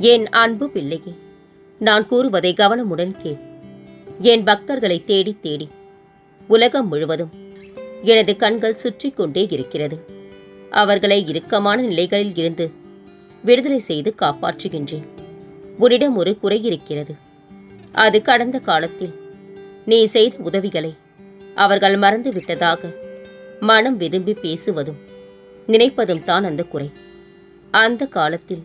என் அன்பு பிள்ளையே நான் கூறுவதை கவனமுடன் கேள். என் பக்தர்களை தேடி தேடி உலகம் முழுவதும் எனது கண்கள் சுற்றி கொண்டே இருக்கிறது. அவர்களை இறுக்கமான நிலைகளில் இருந்து விடுதலை செய்து காப்பாற்றுகின்றேன். உன்னிடம் ஒரு குறை இருக்கிறது. அது கடந்த காலத்தில் நீ செய்த உதவிகளை அவர்கள் மறந்து விட்டதாக மனம் விரும்பி பேசுவதும் நினைப்பதும் தான் அந்த குறை. அந்த காலத்தில்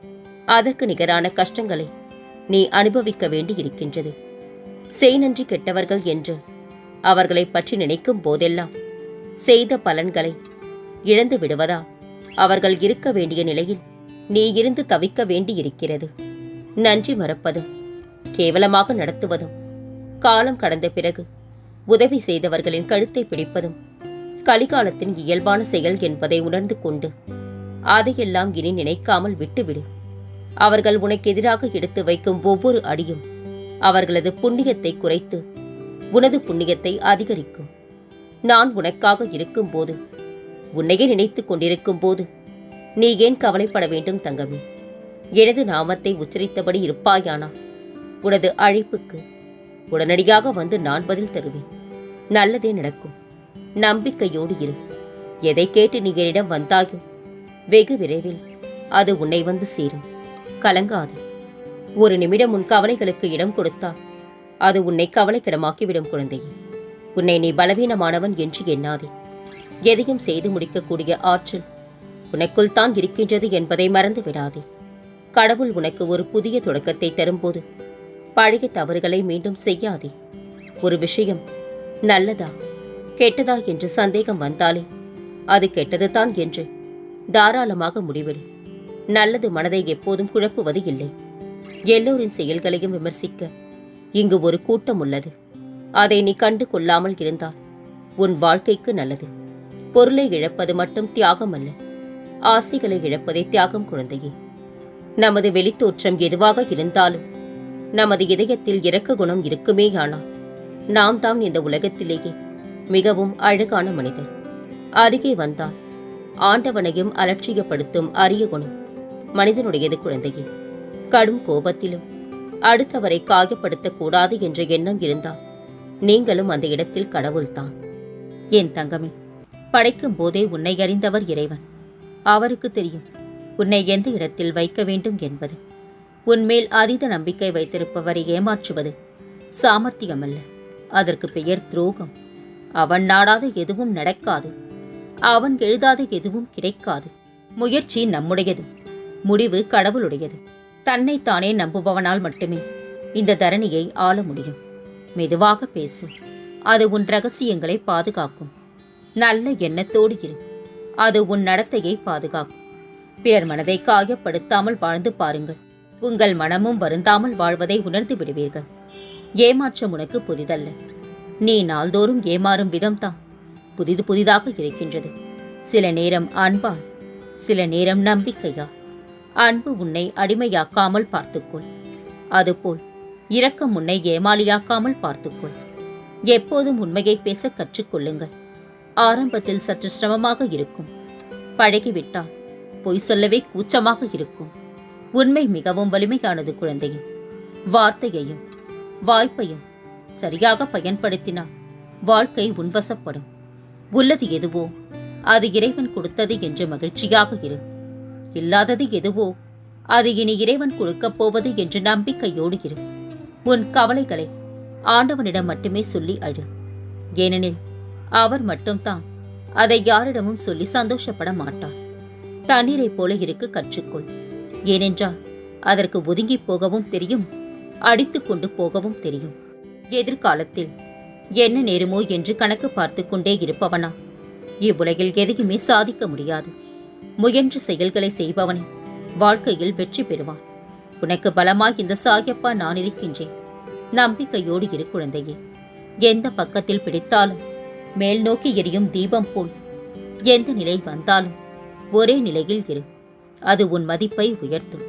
அதற்கு நிகரான கஷ்டங்களை நீ அனுபவிக்க வேண்டியிருக்கின்றது. செய்நன்றி செய் நன்றி கெட்டவர்கள் என்று அவர்களை பற்றி நினைக்கும் போதெல்லாம் செய்த பலன்களை இழந்து விடுவதா? அவர்கள் இருக்க வேண்டிய நிலையில் நீ இருந்து தவிக்க வேண்டியிருக்கிறது. நன்றி மறப்பதும் கேவலமாக நடத்துவதும் காலம் கடந்த பிறகு உதவி செய்தவர்களின் கழுத்தை பிடிப்பதும் கலிகாலத்தின் இயல்பான செயல் என்பதை உணர்ந்து கொண்டு அதையெல்லாம் இனி நினைக்காமல் விட்டுவிடு. அவர்கள் உனக்கு எதிராக எடுத்து வைக்கும் ஒவ்வொரு அடியும் அவர்களது புண்ணியத்தை குறைத்து உனது புண்ணியத்தை அதிகரிக்கும். நான் உனக்காக இருக்கும்போது உன்னையே நினைத்துக் கொண்டிருக்கும் போது நீ ஏன் கவலைப்பட வேண்டும் தங்கமே? எனது நாமத்தை உச்சரித்தபடி இருப்பாயானா? உனது அழைப்புக்கு உடனடியாக வந்து நான் பதில் தருவேன். நல்லதே நடக்கும். நம்பிக்கையோடு இரு. எதை கேட்டு நீ என்னிடம் வந்தாயோ? வெகு விரைவில் அது உன்னை வந்து சேரும். கலங்காது. ஒரு நிமிடம் உன் கவலைகளுக்கு இடம் கொடுத்தால் அது உன்னை கவலைக்கிடமாக்கிவிடும் குழந்தையே. உன்னை நீ பலவீனமானவன் என்று எண்ணாதே. எதையும் செய்து முடிக்கக்கூடிய ஆற்றல் உனக்குள் தான் இருக்கின்றது என்பதை மறந்து விடாதே. கடவுள் உனக்கு ஒரு புதிய தொடக்கத்தை தரும்போது பழைய தவறுகளை மீண்டும் செய்யாதே. ஒரு விஷயம் நல்லதா கெட்டதா என்று சந்தேகம் வந்தாலே அது கெட்டதுதான் என்று தாராளமாக முடிவெடு. நல்லது மனதை எப்போதும் குழப்புவது இல்லை. எல்லோரின் செயல்களையும் விமர்சிக்க இங்கு ஒரு கூட்டம் உள்ளது. அதை நீ கண்டு கொள்ளாமல் இருந்தால் உன் வாழ்க்கைக்கு நல்லது. பொருளை இழப்பது மட்டும் தியாகம் அல்ல. ஆசைகளை இழப்பதே தியாகம் குழந்தையே. நமது வெளித்தோற்றம் எதுவாக இருந்தாலும் நமது இதயத்தில் இரக்க குணம் இருக்குமேயானால் நாம் தான் இந்த உலகத்திலேயே மிகவும் அழகான மனிதர். அருகே வந்தால் ஆண்டவனையும் அலட்சியப்படுத்தும் அரிய குணம். மனிதனுடையது குழந்தையே. கடும் கோபத்திலும் அடுத்தவரை காயப்படுத்தக்கூடாது என்ற எண்ணம் இருந்தால் நீங்களும் அந்த இடத்தில் கடவுள்தான். என் தங்கமே படைக்கும் போதே உன்னை அறிந்தவர் இறைவன். அவருக்கு தெரியும் உன்னை எந்த இடத்தில் வைக்க வேண்டும் என்பது. உன்மேல் அதீத நம்பிக்கை வைத்திருப்பவரை ஏமாற்றுவது சாமர்த்தியமல்ல. அதற்கு பெயர் துரோகம். அவன் நாடாத எதுவும் நடக்காது. அவன் எழுதாத எதுவும் கிடைக்காது. முயற்சி நம்முடையது. முடிவு கடவுளுடையது. தன்னைத்தானே நம்புபவனால் மட்டுமே இந்த தரணியை ஆள முடியும். மெதுவாக பேசு. அது உன் ரகசியங்களை பாதுகாக்கும். நல்ல எண்ணத்தோடு இரு. அது உன் நடத்தையை பாதுகாக்கும். பிறர் மனதை காயப்படுத்தாமல் வாழ்ந்து பாருங்கள். உங்கள் மனமும் வருந்தாமல் வாழ்வதை உணர்ந்து விடுவீர்கள். ஏமாற்றம் உனக்கு புதிதல்ல. நீ நாள்தோறும் ஏமாறும் விதம்தான். புதிது புதிதாக இருக்கின்றது. சில நேரம் அன்பால் சில நேரம் நம்பிக்கையா அன்பு உன்னை அடிமையாக்காமல் பார்த்துக்கொள். அதுபோல் இரக்கம் உன்னை ஏமாளியாக்காமல் பார்த்துக்கொள். எப்போதும் உண்மையை பேச கற்றுக்கொள்ளுங்கள். ஆரம்பத்தில் சற்று சிரமமாக இருக்கும். பழகிவிட்டால் பொய் சொல்லவே கூச்சமாக இருக்கும். உண்மை மிகவும் வலிமையானது குழந்தையும். வார்த்தையையும் வாய்ப்பையும் சரியாக பயன்படுத்தினால் வாழ்க்கை உன்வசப்படும். உள்ளது எதுவோ அது இறைவன் கொடுத்தது என்று மகிழ்ச்சியாக இரு. இல்லாதது எதுவோ? அது இனி இறைவன் கொடுக்கப் போவது என்று நம்பிக்கையோடு இரு. உன் கவலைகளை ஆண்டவனிடம் மட்டுமே சொல்லி அழு. ஏனெனில் அவர் மட்டும்தான் அதை யாரிடமும் சொல்லி சந்தோஷப்பட மாட்டார். தண்ணீரைப் போல இருக்க கற்றுக்கொள். ஏனென்றால் அதற்கு ஒதுங்கி போகவும் தெரியும் அடித்துக் கொண்டு போகவும் தெரியும். எதிர்காலத்தில் என்ன நேருமோ என்று கணக்கு பார்த்து கொண்டே இருப்பவனா? இவ்வுலகில் எதையுமே சாதிக்க முடியாது. முயன்று செயல்களை செய்பவனே வாழ்க்கையில் வெற்றி பெறுவான். உனக்கு பலமாய் இந்த சாயப்பா நான் இருக்கின்றேன். நம்பிக்கையோடு இரு குழந்தையே. எந்த பக்கத்தில் பிடித்தாலும் மேல் நோக்கி எரியும் தீபம் போல் எந்த நிலை வந்தாலும் ஒரே நிலையில் இரு. அது உன் மதிப்பை உயர்த்தும்.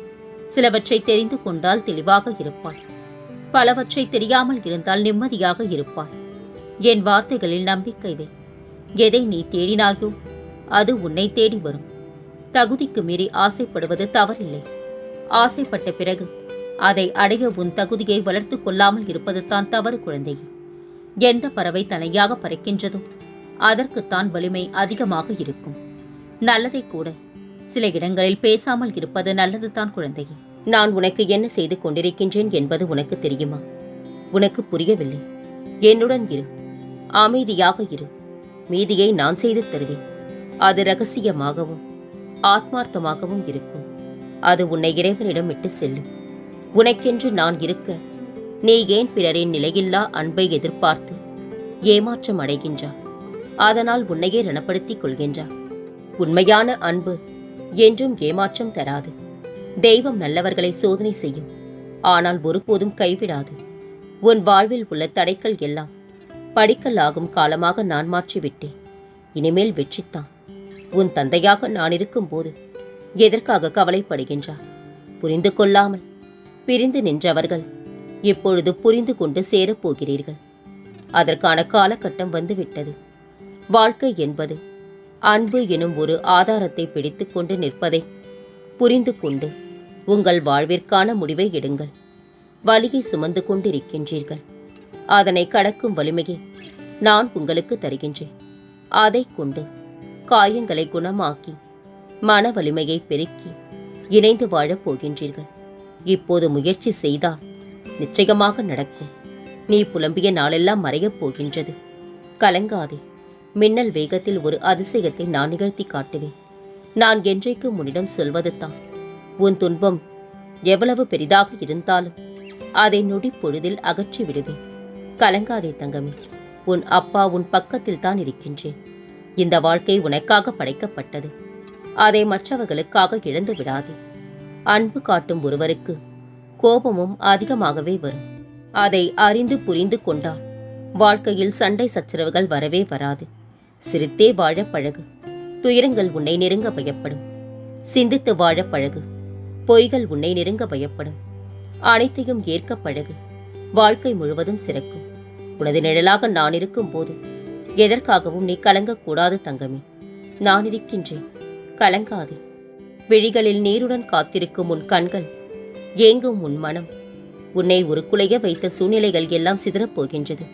சிலவற்றை தெரிந்து கொண்டால் தெளிவாக இருப்பாய். பலவற்றை தெரியாமல் இருந்தால் நிம்மதியாக இருப்பாய். என் வார்த்தைகளில் நம்பிக்கை வை. எதை நீ தேடினாயோ அது உன்னை தேடி வரும். தகுதிக்கு மீறி ஆசைப்படுவது தவறில்லை. ஆசைப்பட்ட பிறகு அதை அடைய உன் தகுதியை வளர்த்து கொள்ளாமல் இருப்பது தான் தவறு குழந்தையே எந்த பறவை தனியாக பறக்கின்றதோ அதற்குத்தான் வலிமை அதிகமாக இருக்கும். நல்லதை கூட சில இடங்களில் பேசாமல் இருப்பது நல்லதுதான் குழந்தையே நான் உனக்கு என்ன செய்து கொண்டிருக்கின்றேன் என்பது உனக்கு தெரியுமா? உனக்கு புரியவில்லை. என்னுடன் இரு. அமைதியாக இரு. மீதியை நான் செய்து தருவேன். அது ரகசியமாகவும் ஆத்மார்த்தமாகவும் இருக்கும். அது உன்னை இறைவனிடம் விட்டு செல்லும். உனக்கென்று நான் இருக்க நீ ஏன் பிறரின் நிலையில்லா அன்பை எதிர்பார்த்து ஏமாற்றம் அடைகின்றாய்? அதனால் உன்னையே ரணப்படுத்திக் கொள்கின்றாய். உண்மையான அன்பு என்றும் ஏமாற்றம் தராது. தெய்வம் நல்லவர்களை சோதனை செய்யும். ஆனால் ஒருபோதும் கைவிடாது. உன் வாழ்வில் உள்ள தடைகள் எல்லாம் படிக்கல் ஆகும் காலமாக நான் மாற்றிவிட்டேன். இனிமேல் வெற்றித்தான். உன் தந்தையாக நான் இருக்கும்போது எதற்காக கவலைப்படுகின்றார் புரிந்து கொள்ளாமல் பிரிந்து நின்றவர்கள் இப்பொழுது புரிந்து கொண்டு சேரப் போகிறீர்கள். அதற்கான காலகட்டம் வந்துவிட்டது. வாழ்க்கை என்பது அன்பு எனும் ஒரு ஆதாரத்தை பிடித்துக்கொண்டு நிற்பதை புரிந்து கொண்டு உங்கள் வாழ்விற்கான முடிவை எடுங்கள். வலியை சுமந்து கொண்டிருக்கின்றீர்கள். அதனை கடக்கும் வலிமையை நான் உங்களுக்கு தருகின்றேன். அதைக் கொண்டு காயங்களை குணமாக்கி மன வலிமையை பெருக்கி இணைந்து வாழப் போகின்றீர்கள். இப்போது முயற்சி செய்தால் நிச்சயமாக நடக்கும். நீ புலம்பிய நாளெல்லாம் மறையப் போகின்றது. கலங்காதே. மின்னல் வேகத்தில் ஒரு அதிசயத்தை நான் நிகழ்த்தி காட்டுவேன். நான் என்றைக்கு உன்னிடம் சொல்வது தான் உன் துன்பம் எவ்வளவு பெரிதாக இருந்தாலும் அதை நொடி பொழுதில் அகற்றி விடுவேன் கலங்காதே தங்கமே. உன் அப்பா உன் பக்கத்தில் தான் இருக்கின்றேன். இந்த வாழ்க்கை உனக்காக படைக்கப்பட்டது. அதை மற்றவர்களுக்காக இழந்து விடாதே. அன்பு காட்டும் ஒருவருக்கு கோபமும் அதிகமாகவே வரும். அதை அறிந்து புரிந்து கொண்டால் வாழ்க்கையில் சண்டை சச்சரவுகள் வரவே வராது. சிரித்தே வாழ பழகு. துயரங்கள் உன்னை நெருங்க பயப்படும். சிந்தித்து வாழ பழகு. பொய்கள் உன்னை நெருங்க பயப்படும். அனைத்தையும் ஏற்க பழகு. வாழ்க்கை முழுவதும் சிறக்கும். உனது நிழலாக நான் இருக்கும்போது எதற்காகவும் நீ கலங்கக்கூடாது தங்கமே. நான் இருக்கின்றேன். கலங்காதே. விழிகளில் நீருடன் காத்திருக்கும் உன் கண்கள் ஏங்கும் உன் மனம். உன்னை ஒரு குலைய வைத்த சூழ்நிலைகள் எல்லாம் சிதறப்போகின்றது.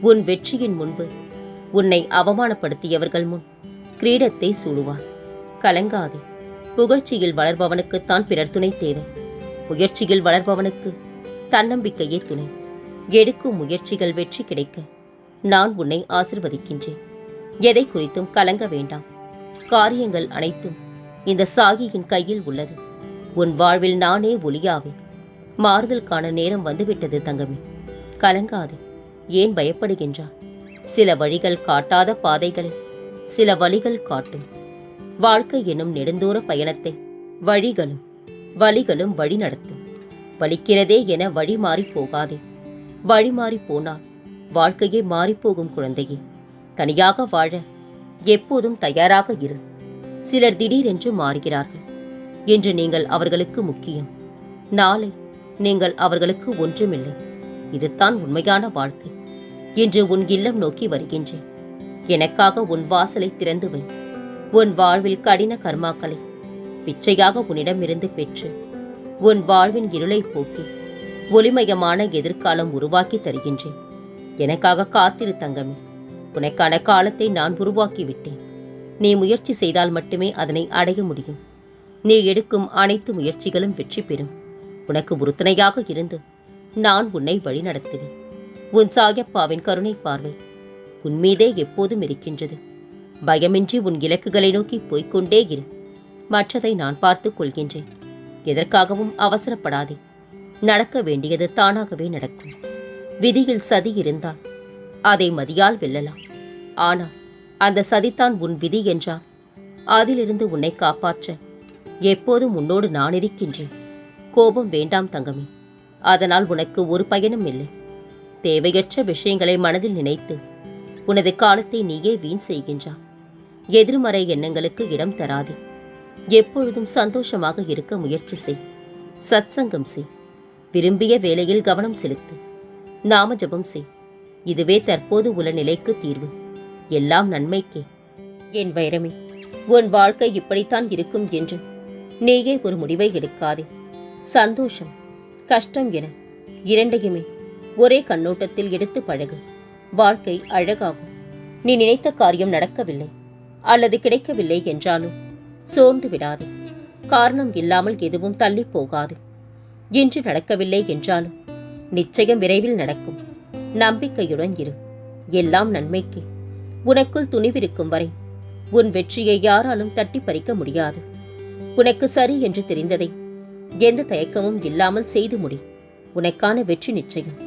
உன் வெற்றியின் முன்பு உன்னை அவமானப்படுத்தியவர்கள் முன் கிரீடத்தை சூடுவார். கலங்காதே. புகழ்ச்சியில் வளர்பவனுக்குத்தான் பிறர் துணை தேவை. முயற்சியில் வளர்பவனுக்கு தன்னம்பிக்கையே துணை. எடுக்கும் முயற்சிகள் வெற்றி கிடைக்க நான் உன்னை ஆசிர்வதிக்கின்றேன். எதை குறித்தும் கலங்க வேண்டாம். காரியங்கள் அனைத்தும் இந்த சாகியின் கையில் உள்ளது. உன் வாழ்வில் நானே ஒளியாவேன். மாறுதல் காண நேரம் வந்துவிட்டது தங்கமே. கலங்காதே. ஏன் பயப்படுகின்றார் சில வழிகள் காட்டாத பாதைகளை சில வழிகள் காட்டும். வாழ்க்கை எனும் நெடுந்தூர பயணத்தை வழிகளும் வழிகளும் வழி நடத்தும் வலிக்கிறதே என வழி மாறிப் போகாதே. வழி மாறி போனால் வாழ்க்கையே மாறிப்போகும் குழந்தையே. தனியாக வாழ எப்போதும் தயாராக இரு. சிலர் திடீரென்று மாறுகிறார்கள். இன்று நீங்கள் அவர்களுக்கு முக்கியம். நாளை நீங்கள் அவர்களுக்கு ஒன்றுமில்லை. இதுதான் உண்மையான வாழ்க்கை. என்று உன் இல்லம் நோக்கி வருகின்றேன். எனக்காக உன் வாசலை திறந்து வை. உன் வாழ்வில் கடின கர்மாக்களை பிச்சையாக உன்னிடமிருந்து பெற்று உன் வாழ்வின் இருளை போக்கி ஒளிமயமான எதிர்காலம் உருவாக்கி தருகின்றேன். எனக்காக காத்திரு தங்கமே. உனக்கான காலத்தை நான் உருவாக்கிவிட்டேன். நீ முயற்சி செய்தால் மட்டுமே அதனை அடைய முடியும். நீ எடுக்கும் அனைத்து முயற்சிகளும் வெற்றி பெறும். உனக்கு உறுதுணையாக இருந்து நான் உன்னை வழிநடத்துவேன் உன் சாயப்பாவின் கருணை பார்வை உன்மீதே எப்போதும் இருக்கின்றது. பயமின்றி உன் இலக்குகளை நோக்கி போய்க்கொண்டே இரு. மற்றதை நான் பார்த்துக் கொள்கின்றேன். எதற்காகவும் அவசரப்படாதே. நடக்க வேண்டியது தானாகவே நடக்கும். விதியில் சதி இருந்தால் அதை மதியால் வெல்லலாம். ஆனால் அந்த சதித்தான் உன் விதி என்றால் அதிலிருந்து உன்னை காப்பாற்ற எப்போதும் உன்னோடு நான் இருக்கின்றேன். கோபம் வேண்டாம் தங்கமே. அதனால் உனக்கு ஒரு பயனும் இல்லை. தேவையற்ற விஷயங்களை மனதில் நினைத்து உனது காலத்தை நீயே வீண் செய்கின்றாய் எதிர்மறை எண்ணங்களுக்கு இடம் தராதே. எப்பொழுதும் சந்தோஷமாக இருக்க முயற்சி செய். சத்சங்கம் செய். விரும்பிய வேலையில் கவனம் செலுத்து. நாம ஜபம் செய். இதுவே தற்போது உள்ள நிலைக்கு தீர்வு. எல்லாம் நன்மைக்கே. என் வைரமே உன் வாழ்க்கை இப்படித்தான் இருக்கும் என்று. நீயே ஒரு முடிவை எடுக்காதே. சந்தோஷம் கஷ்டம் என இரண்டையுமே ஒரே கண்ணோட்டத்தில் எடுத்து பழகு. வாழ்க்கை அழகாகும். நீ நினைத்த காரியம் நடக்கவில்லை அல்லது கிடைக்கவில்லை என்றாலும் சோர்ந்து விடாது. காரணம் இல்லாமல் எதுவும் தள்ளி போகாது. இன்று நடக்கவில்லை என்றாலும் நிச்சயம் விரைவில் நடக்கும். நம்பிக்கையுடன் இரு. எல்லாம் நன்மைக்கு. உனக்குள் துணிவிருக்கும் வரை உன் வெற்றியை யாராலும் தட்டி பறிக்க முடியாது. உனக்கு சரி என்று தெரிந்ததை எந்த தயக்கமும் இல்லாமல் செய்து முடி. உனக்கான வெற்றி நிச்சயம்.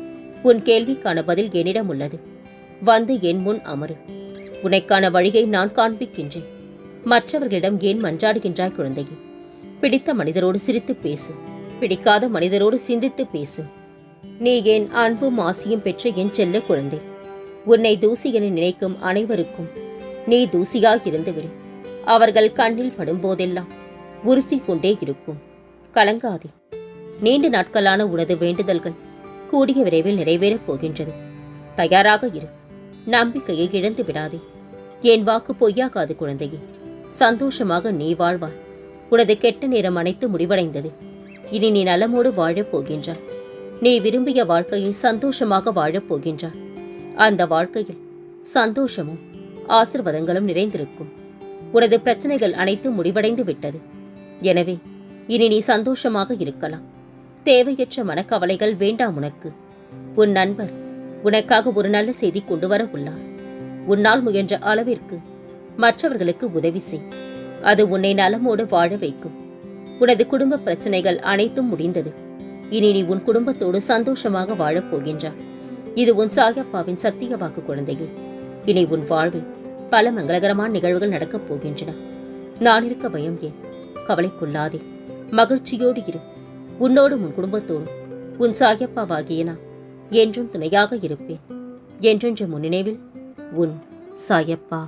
உன் கேள்விக்கான பதில் என்னிடம் உள்ளது. வந்து என் முன் அமரு. உனக்கான வழியை நான் காண்பிக்கின்றேன். மற்றவர்களிடம் ஏன் மன்றாடுகின்றாய் குழந்தையே? பிடித்த மனிதரோடு சிரித்து பேசு. பிடிக்காத மனிதரோடு சிந்தித்து பேசு. நீ என் அன்பும் ஆசியும் பெற்ற என் செல்ல குழந்தை. உன்னை தூசி என நினைக்கும் அனைவருக்கும் நீ தூசியாக இருந்துவிடு அவர்கள் கண்ணில் படும்போதெல்லாம் உறுத்தி கொண்டே இருக்கும். கலங்காதே. நீண்ட நாட்களான உனது வேண்டுதல்கள் கூடிய விரைவில் நிறைவேறப் போகின்றது. தயாராக இரு. நம்பிக்கையை இழந்து விடாதே. என் வாக்கு பொய்யாகாது குழந்தையே. சந்தோஷமாக நீ வாழ்வாய். உனது கெட்ட நேரம் அனைத்து முடிவடைந்தது. இனி நீ நலமோடு வாழப் போகின்றாய். நீ விரும்பிய வாழ்க்கையை சந்தோஷமாக வாழப் போகின்றாய். அந்த வாழ்க்கையில் சந்தோஷமும் ஆசிர்வாதங்களும் நிறைந்திருக்கும். உனது பிரச்சனைகள் அனைத்தும் முடிவடைந்து விட்டது. எனவே இனி நீ சந்தோஷமாக இருக்கலாம். தேவையற்ற மனக்கவலைகள் வேண்டாம் உனக்கு. உன் நண்பர் உனக்காக ஒரு நல்ல செய்தி கொண்டு வர உள்ளார். உன்னால் முயன்ற அளவிற்கு மற்றவர்களுக்கு உதவி செய். அது உன்னை நலமோடு வாழ வைக்கும். உனது குடும்ப பிரச்சனைகள் அனைத்தும் முடிந்தது. இனி நீ உன் குடும்பத்தோடு சந்தோஷமாக வாழப்போகின்றாய் இது உன் சாயப்பாவின் சத்திய வாக்கு குழந்தையே. இனி உன் வாழ்வில் பல மங்களகரமான நிகழ்வுகள் நடக்கப் போகின்றன. நான் இருக்க பயம் ஏன்? கவலைக்குள்ளாதே மகிழ்ச்சியோடு இரு. உன்னோடு உன் குடும்பத்தோடும் உன் சாயப்பாவாகிய நான் என்றும் துணையாக இருப்பேன். என்றென்று முன்னினைவில் உன் சாயப்பா.